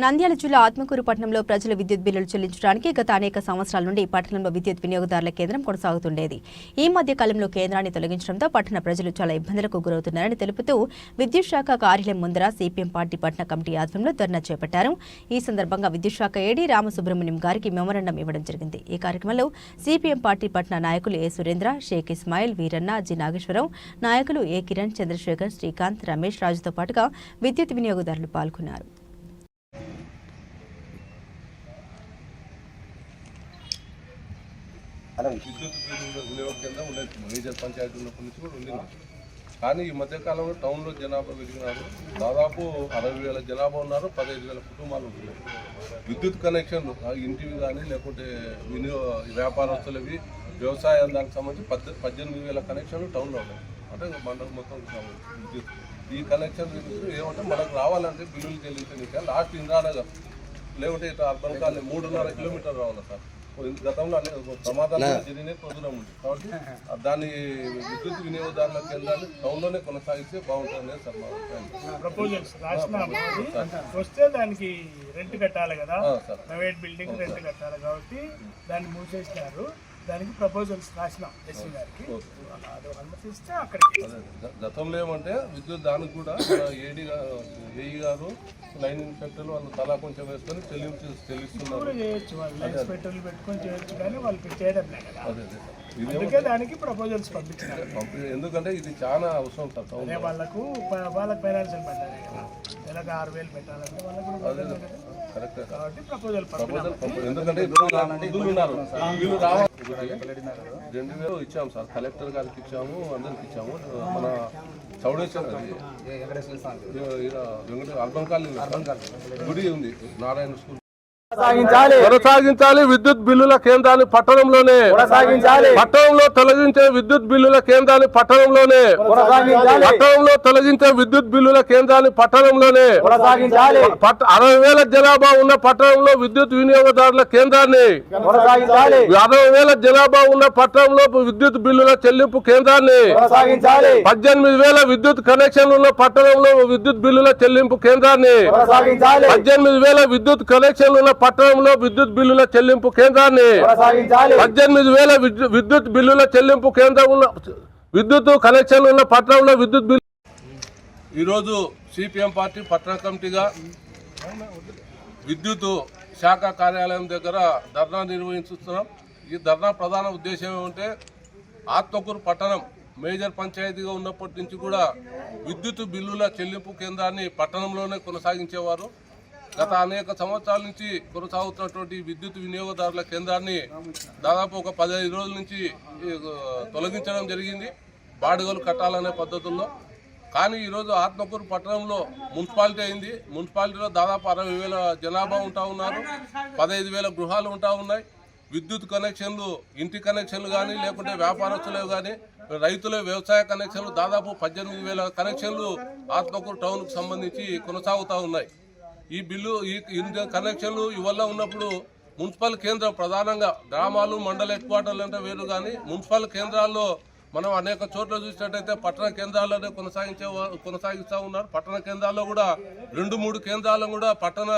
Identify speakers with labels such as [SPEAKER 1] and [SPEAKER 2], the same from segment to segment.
[SPEAKER 1] నంద్యాల జిల్లా ఆత్మకూరు పట్టణంలో ప్రజలు విద్యుత్ బిల్లులు చెల్లించడానికి గత అనేక సంవత్సరాల నుండి పట్టణంలో విద్యుత్ వినియోగదారుల కేంద్రం కొనసాగుతుండేది. ఈ మధ్య కాలంలో కేంద్రాన్ని తొలగించడంతో పట్టణ ప్రజలు చాలా ఇబ్బందులకు గురవుతున్నారని తెలుపుతూ విద్యుత్ శాఖ కార్యాలయం ముందర సిపిఎం పార్టీ పట్టణ కమిటీ ఆధ్వర్యంలో ధర్నా చేపట్టారు. ఈ సందర్భంగా విద్యుత్ శాఖ ఏడీ రామసుబ్రహ్మణ్యం గారికి మెమోరండం ఇవ్వడం జరిగింది. ఈ కార్యక్రమంలో సిపిఎం పార్టీ పట్టణ నాయకులు ఏ సురేంద్ర షేక్ ఇస్మాయిల్ వీరన్న జి నాగేశ్వరరావు నాయకులు ఏ కిరణ్ చంద్రశేఖర్ శ్రీకాంత్ రమేష్ రాజుతో పాటుగా విద్యుత్ వినియోగదారులు పాల్గొన్నారు.
[SPEAKER 2] విద్యుత్ బిల్లుల వినియోగ కేంద్రం ఉండేది మేజర్ పంచాయతీ ఉన్నప్పటి నుంచి కూడా ఉండింది. కానీ ఈ మధ్యకాలంలో టౌన్లో జనాభా పెరిగినారు. దాదాపు అరవై వేల జనాభా ఉన్నారు పదహైదు వేల కుటుంబాలు ఉంటున్నాయి. విద్యుత్ కనెక్షన్లు ఇంటివి కానీ లేకుంటే వినియో వ్యాపారస్తులవి వ్యవసాయం దానికి సంబంధించి పద్దె పద్దెనిమిది వేల కనెక్షన్లు టౌన్లో ఉన్నాయి. అంటే మండలం మొత్తం విద్యుత్. ఈ కనెక్షన్ ఏమంటే మనకు రావాలంటే బిల్లులు చెల్లించడానికి లాస్ట్ ఇంద్రానగర్. లేకుంటే ఇట్లా అర్బన్ కాలనీ మూడున్నర కిలోమీటర్ రావాలి సార్? గతంలో ప్రమాదాలు జరిగినాయి ప్రొద్దున ఉంది. కాబట్టి దాన్ని విద్యుత్ వినియోగదారుల కేంద్రాన్ని టౌన్లోనే కొనసాగిస్తే బాగుంటుంది సార్ మా
[SPEAKER 3] వస్తే దానికి రెంట్ కట్టాలి కదా. ప్రైవేట్ బిల్డింగ్ రెంట్ కట్టాలి కాబట్టి దాన్ని మూసేసినారు. దానికి ప్రపోజల్స్ రాసినాం ఎస్సీ గారికి. అది అక్కడికి
[SPEAKER 2] అదే గ- గతంలో ఏమంటే విద్యుత్ దానికి కూడా ఏడీ ఏఈ గారు లైన్ ఇన్స్పెక్టర్లు వాళ్ళు తలా కొంచెం వేసుకొని
[SPEAKER 3] కూడా చేయొచ్చు వాళ్ళు లైట్స్ పెట్రోల్ పెట్టుకొని చేయొచ్చు కానీ వాళ్ళకి చేయడం లేదు అందుకే దానికి ప్రపోజల్స్ పంపించినారు.
[SPEAKER 2] పంపి- ఎందుకంటే ఇది చాలా అవసరం సార్
[SPEAKER 3] వాళ్ళకు వాళ్ళకి ఫైనాన్షియల్ పెట్టాలి కదా. నెలకు ఆరు వేలు పెట్టాలంటే వాళ్ళకు
[SPEAKER 2] రెండు వేలు ఇచ్చాము సార్. కలెక్టర్ గారికి ఇచ్చాము అందరికి ఇచ్చాము. మన చౌడేశ్వర వెంకట అర్బన్ కాలనీ. గుడి ఉంది. నారాయణ స్కూల్.
[SPEAKER 4] కొనసాగించాలి.
[SPEAKER 2] విద్యుత్ బిల్లుల కేంద్రాన్ని పట్టణంలోనే. పట్టణంలో తొలగించే విద్యుత్ బిల్లుల కేంద్రాన్ని పట్టణంలోనే. పట్టణంలో తొలగించే విద్యుత్ బిల్లుల కేంద్రాన్ని పట్టణంలోనే. అరవై వేల జనాభా ఉన్న పట్టణంలో విద్యుత్ వినియోగదారుల కేంద్రాన్ని. అరవై వేల జనాభా ఉన్న పట్టణంలో విద్యుత్ బిల్లుల చెల్లింపు కేంద్రాన్ని. పద్దెనిమిది వేల విద్యుత్ కనెక్షన్లు ఉన్న పట్టణంలో విద్యుత్ బిల్లుల చెల్లింపు కేంద్రాన్ని. పద్దెనిమిది వేల విద్యుత్ కనెక్షన్లు ఉన్న పట్టణంలో విద్యుత్ బిల్లుల చెల్లింపు కేంద్రాన్ని పద్దెనిమిది వేల విద్యు- విద్యుత్ బిల్లుల చెల్లింపు కేంద్రం ఉన్న విద్యుత్ కనెక్షన్ ఉన్న పట్టణంలో విద్యుత్ బిల్లు ఈరోజు సిపిఎం పార్టీ పట్టణ కమిటీగా విద్యుత్ శాఖ కార్యాలయం దగ్గర ధర్నా నిర్వహిస్తున్నాం. ఈ ధర్నా ప్రధాన ఉద్దేశం ఏమంటే ఆత్మకూరు పట్టణం మేజర్ పంచాయతీగా ఉన్నప్పటి నుంచి కూడా విద్యుత్ బిల్లుల చెల్లింపు కేంద్రాన్ని పట్టణంలోనే కొనసాగించేవారు. గత అనేక సంవత్సరాల నుంచి కొనసాగుతున్నటువంటి విద్యుత్ వినియోగదారుల కేంద్రాన్ని దాదాపు ఒక పదిహేను రోజుల నుంచి తొలగించడం జరిగింది. బాడుగలు కట్టాలనే పద్ధతుల్లో. కానీ ఈరోజు ఆత్మకూరు పట్టణంలో మున్సిపాలిటీ అయింది. మున్సిపాలిటీలో దాదాపు అరవై వేల జనాభా ఉంటా ఉన్నారు. పదహైదు వేల గృహాలు ఉంటా ఉన్నాయి. విద్యుత్ కనెక్షన్లు ఇంటి కనెక్షన్లు కానీ లేకుంటే వ్యాపారస్తులే కానీ రైతుల వ్యవసాయ కనెక్షన్లు దాదాపు పద్దెనిమిది వేల కనెక్షన్లు ఆత్మకూరు టౌన్కు సంబంధించి కొనసాగుతూ ఉన్నాయి. ఈ బిల్లు ఈ కనెక్షన్లు ఇవల్ల ఉన్నప్పుడు మున్సిపల్ కేంద్రం ప్రధానంగా గ్రామాలు మండల హెడ్ క్వార్టర్లు అంటే వేరు కానీ మున్సిపల్ కేంద్రాల్లో మనం అనేక చోట్ల చూసినట్టయితే పట్టణ కేంద్రాల్లోనే కొనసాగించే కొనసాగిస్తూ ఉన్నారు. పట్టణ కేంద్రాల్లో కూడా రెండు మూడు కేంద్రాలను కూడా పట్టణ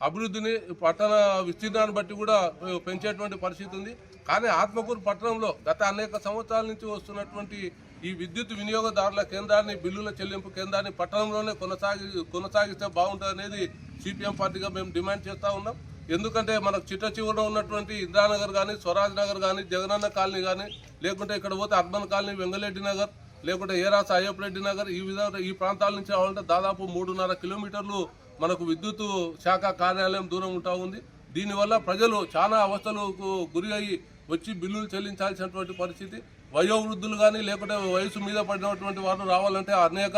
[SPEAKER 2] అభివృద్ధిని పట్టణ విస్తీర్ణాన్ని బట్టి కూడా పెంచేటువంటి పరిస్థితి ఉంది. కానీ ఆత్మకూరు పట్టణంలో గత అనేక సంవత్సరాల నుంచి వస్తున్నటువంటి ఈ విద్యుత్ వినియోగదారుల కేంద్రాన్ని బిల్లుల చెల్లింపు కేంద్రాన్ని పట్టణంలోనే కొనసాగి కొనసాగిస్తే బాగుంటుంది అనేది సిపిఎం పార్టీగా మేము డిమాండ్ చేస్తూ ఉన్నాం. ఎందుకంటే మనకు చిట్ట చివరన ఉన్నటువంటి ఇందిరానగర్ కానీ స్వరాజ్ నగర్ కానీ జగనన్న కాలనీ కానీ లేకుంటే ఇక్కడ పోతే అర్బన్ కాలనీ వెంగళరెడ్డి నగర్ లేకుంటే ఏరాస అయ్యప్ప రెడ్డి నగర్ ఈ విధంగా ఈ ప్రాంతాల నుంచి రావాలంటే దాదాపు మూడున్నర కిలోమీటర్లు మనకు విద్యుత్ శాఖ కార్యాలయం దూరం ఉంటా ఉంది. దీనివల్ల ప్రజలు చాలా అవస్థలకు గురి అయ్యి వచ్చి బిల్లులు చెల్లించాల్సినటువంటి పరిస్థితి. వయోవృద్ధులు కానీ లేకుంటే వయసు మీద పడినటువంటి వారు రావాలంటే అనేక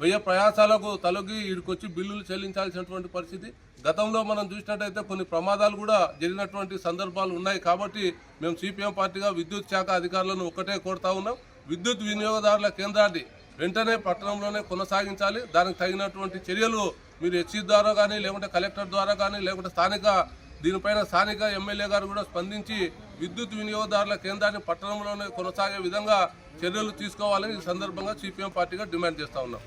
[SPEAKER 2] వ్యయ ప్రయాసాలకు తలకి ఇక్కడికి బిల్లులు చెల్లించాల్సినటువంటి పరిస్థితి. గతంలో మనం చూసినట్టయితే కొన్ని ప్రమాదాలు కూడా జరిగినటువంటి సందర్భాలు ఉన్నాయి కాబట్టి మేము సిపిఎం పార్టీగా విద్యుత్ శాఖ అధికారులను ఒకటే కోరుతా ఉన్నాం. విద్యుత్ వినియోగదారుల కేంద్రాన్ని వెంటనే పట్టణంలోనే కొనసాగించాలి. దానికి తగినటువంటి చర్యలు మీరు హెచ్సీ ద్వారా కానీ లేకుంటే కలెక్టర్ ద్వారా కానీ లేకుంటే స్థానిక దీనిపైన స్థానిక ఎమ్మెల్యే గారు కూడా స్పందించి విద్యుత్ వినియోగదారుల కేంద్రాన్ని పట్టణంలోనే కొనసాగే విధంగా చర్యలు తీసుకోవాలని ఈ సందర్భంగా సిపిఎం పార్టీగా డిమాండ్ చేస్తా ఉన్నాం.